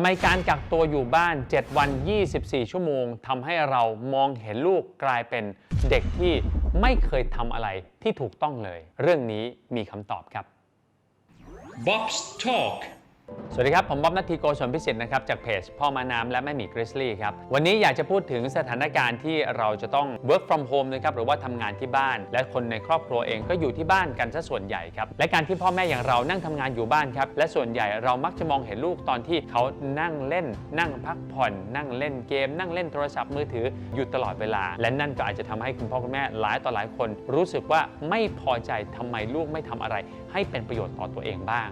ทำไมการกักตัวอยู่บ้าน 7 วัน 24 ชั่วโมงทำให้เรามองเห็นลูกกลายเป็นเด็กที่ไม่เคยทำอะไรที่ถูกต้องเลย เรื่องนี้มีคำตอบครับ Bob's Talk สวัสดีครับ ผมบ๊อบนัททีโกชนพิสิทธิ์นะครับ จากเพจพ่อมาน้ำและแม่หมีกริซลี่ครับ วันนี้อยากจะพูดถึงสถานการณ์ที่เราจะต้อง work from home นะครับ หรือว่าทำงานที่บ้าน และคนในครอบครัวเองก็อยู่ที่บ้านกันซะส่วนใหญ่ครับ และการที่พ่อแม่อย่างเรานั่งทำงานอยู่บ้านครับ และส่วนใหญ่เรามักจะมองเห็นลูกตอนที่เขานั่งเล่น นั่งพักผ่อน นั่งเล่นเกม นั่งเล่นโทรศัพท์มือถืออยู่ตลอดเวลา และนั่นก็อาจจะทำให้คุณพ่อคุณแม่หลายต่อหลายคน รู้สึกว่าไม่พอใจทำไมลูกไม่ทำอะไร ให้เป็นประโยชน์ต่อตัวเองบ้าง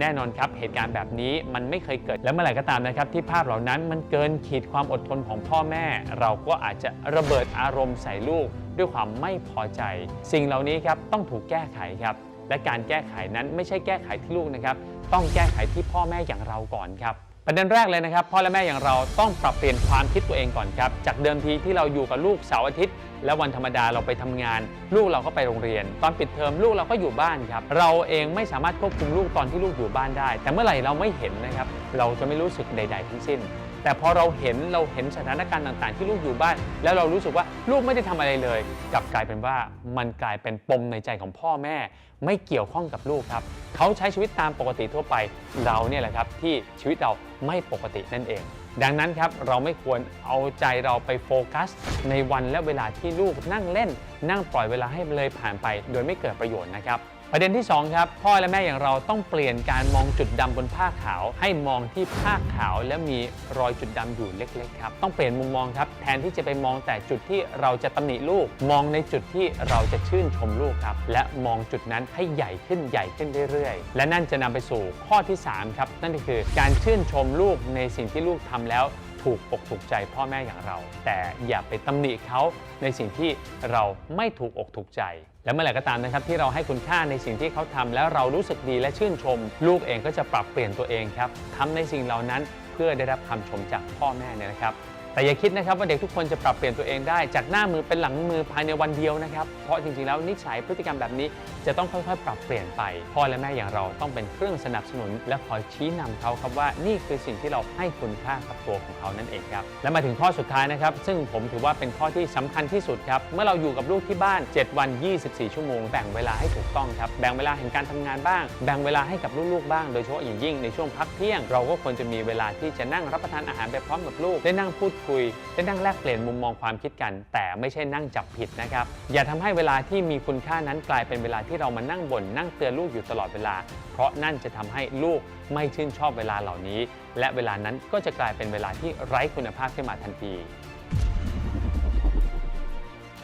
แน่นอนครับเหตุการณ์แบบนี้มันไม่เคยเกิด และเมื่อไหร่ก็ตามนะครับ ที่ภาพเหล่านั้นมันเกินขีดความอดทนของพ่อแม่ เราก็อาจจะระเบิดอารมณ์ใส่ลูก ด้วยความไม่พอใจ สิ่งเหล่านี้ครับต้องถูกแก้ไขครับ และการแก้ไขนั้นไม่ใช่แก้ไขที่ลูกนะครับ ต้องแก้ไขที่พ่อแม่อย่างเราก่อนครับ ประเด็นแรกเลยนะครับพ่อและแม่อย่างเราต้องปรับเปลี่ยนความคิดตัวเองก่อนครับ จากเดิมทีที่เราอยู่กับลูกเสาร์อาทิตย์ และวันธรรมดาเราไปทำงาน ลูกเราก็ไปโรงเรียน ตอนปิดเทอมลูกเราก็อยู่บ้านครับเราเองไม่สามารถควบคุมลูกตอนที่ลูกอยู่บ้านได้ แต่เมื่อไหร่เราไม่เห็นนะครับเราจะไม่รู้สึกใด ๆ ทั้งสิ้น แต่พอเราเห็นเราเห็นสถานการณ์ต่างๆ ที่ลูกอยู่บ้าน แล้วเรารู้สึกว่าลูกไม่ได้ทำอะไรเลย กลับกลายเป็นว่ามันกลายเป็นปมในใจของพ่อแม่ ไม่เกี่ยวข้องกับลูกครับเขาใช้ชีวิตตามปกติทั่วไปเราเนี่ยแหละครับที่ชีวิตเราไม่ปกตินั่นเอง ดังนั้นครับเราไม่ควรเอาใจเราไปโฟกัส ในวันและเวลาที่ลูกนั่งเล่น นั่งปล่อยเวลาให้เลยผ่านไป โดยไม่เกิดประโยชน์นะครับ ประเด็นที่ 2 ครับ พ่อและแม่อย่างเราต้องเปลี่ยนการมองจุดดำบนผ้าขาว ให้มองที่ผ้าขาวและมีรอยจุดดำอยู่เล็กๆครับ ต้องเปลี่ยนมุมมองครับ แทนที่จะไปมองแต่จุดที่เราจะตำหนิลูก มองในจุดที่เราจะชื่นชมลูกครับ และมองจุดนั้นให้ใหญ่ขึ้นใหญ่ขึ้นเรื่อยๆ และนั่นจะนำไปสู่ข้อที่สามครับ นั่นก็คือการชื่นชมลูกในสิ่งที่ลูกทำแล้ว ถูกอกถูกใจพ่อแม่อย่างเรา แต่อย่าไปตำหนิเขาในสิ่งที่เราไม่ถูกอกถูกใจ และเมื่อไหร่ก็ตามนะครับที่เราให้คุณค่าในสิ่งที่เขาทำแล้วเรารู้สึกดีและชื่นชม ลูกเองก็จะปรับเปลี่ยนตัวเองครับทำในสิ่งเหล่านั้นเพื่อได้รับคำชมจากพ่อแม่เนี่ยนะครับ แต่อย่าคิดนะครับว่าเด็กทุกคนจะปรับเปลี่ยนตัวเองได้จากหน้ามือเป็นหลังมือภายในวันเดียวนะครับ เพราะจริงๆแล้วนิสัยพฤติกรรมแบบนี้จะต้องค่อยๆ ปรับเปลี่ยนไป พ่อและแม่อย่างเราต้องเป็นเครื่องสนับสนุน และคอยชี้นำเขาครับว่านี่คือสิ่งที่เราให้คุณค่ากับตัวของเขานั่นเองครับ และมาถึงข้อสุดท้ายนะครับ ซึ่งผมถือว่าเป็นข้อที่สำคัญที่สุดครับ เมื่อเราอยู่กับลูกที่บ้าน 7 วัน 24 ชั่วโมง แบ่งเวลาให้ถูกต้องครับ แบ่งเวลาแห่งการทำงานบ้าง แบ่งเวลาให้กับลูกๆบ้าง โดยเฉพาะอย่างยิ่งในช่วงพักเที่ยง เราก็ควรจะมีเวลาที่จะนั่งรับประทานอาหารไปพร้อมกับลูก ได้นั่งพูดคุยได้นั่งแลกเปลี่ยนมุมมองความคิดกัน แต่ไม่ใช่นั่งจับผิดนะครับ อย่าทำให้เวลาที่มีคุณค่านั้นกลายเป็นเวลาที่เรามานั่งบ่นนั่งเตือนลูกอยู่ตลอดเวลา เพราะนั่นจะทำให้ลูกไม่ชื่นชอบเวลาเหล่านี้ และเวลานั้นก็จะกลายเป็นเวลาที่ไร้คุณภาพขึ้นมาทันที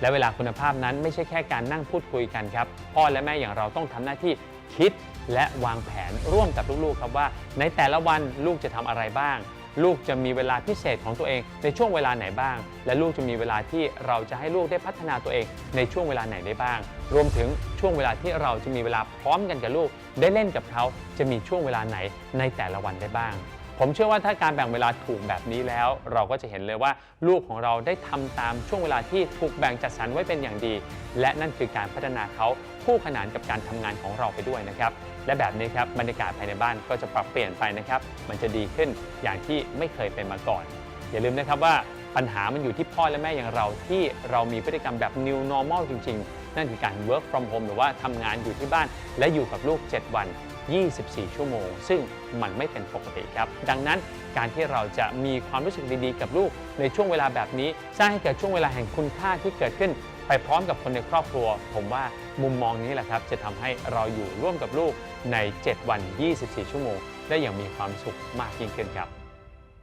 และเวลาคุณภาพนั้นไม่ใช่แค่การนั่งพูดคุยกันครับ พ่อและแม่อย่างเราต้องทำหน้าที่คิดและวางแผนร่วมกับลูกๆครับว่า ในแต่ละวันลูกจะทำอะไรบ้าง ลูกจะมีเวลาพิเศษของตัวเองในช่วงเวลาไหนบ้าง และลูกจะมีเวลาที่เราจะให้ลูกได้พัฒนาตัวเองในช่วงเวลาไหนได้บ้าง รวมถึงช่วงเวลาที่เราจะมีเวลาพร้อมกันกับลูก ได้เล่นกับเขาจะมีช่วงเวลาไหนในแต่ละวันได้บ้าง ผมเชื่อว่าถ้าการแบ่งเวลาถูกแบบนี้แล้ว เราก็จะเห็นเลยว่าลูกของเราได้ทำตามช่วงเวลาที่ถูกแบ่งจัดสรรไว้เป็นอย่างดี และนั่นคือการพัฒนาเขาคู่ขนานกับการทำงานของเราไปด้วยนะครับและแบบนี้ครับบรรยากาศภายในบ้านก็จะปรับเปลี่ยนไปนะครับ มันจะดีขึ้นอย่างที่ไม่เคยเป็นมาก่อน อย่าลืมนะครับว่าปัญหามันอยู่ที่พ่อและแม่อย่างเราที่เรามีพฤติกรรมแบบ new normal จริง ๆ นั่นคือการ work from home หรือว่าทำงานอยู่ที่บ้านและอยู่กับลูก 7 วัน 24 ชั่วโมง ซึ่งมันไม่เป็นปกติครับ ดังนั้นการที่เราจะมีความรู้สึกดีๆ กับลูกในช่วงเวลาแบบนี้ สร้างให้เกิดช่วงเวลาแห่งคุณค่าที่เกิดขึ้น ไปพร้อมกับคนในครอบครัว ผมว่ามุมมองนี้แหละครับ จะทำให้เราอยู่ร่วมกับลูกใน 7 วัน 24 ชั่วโมง ได้อย่างมีความสุขมากยิ่งขึ้นครับ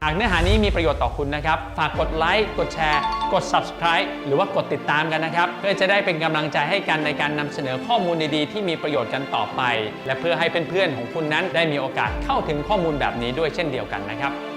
หากเนื้อหานี้มีประโยชน์ต่อคุณนะครับ ฝากกดไลค์กดแชร์ กด subscribe หรือว่ากดติดตามกันนะครับ เพื่อจะได้เป็นกำลังใจให้กันในการนำเสนอข้อมูลดีๆ ที่มีประโยชน์กันต่อไป และเพื่อให้เพื่อนๆของคุณนั้นได้มีโอกาสเข้าถึงข้อมูลแบบนี้ด้วยเช่นเดียวกันนะครับ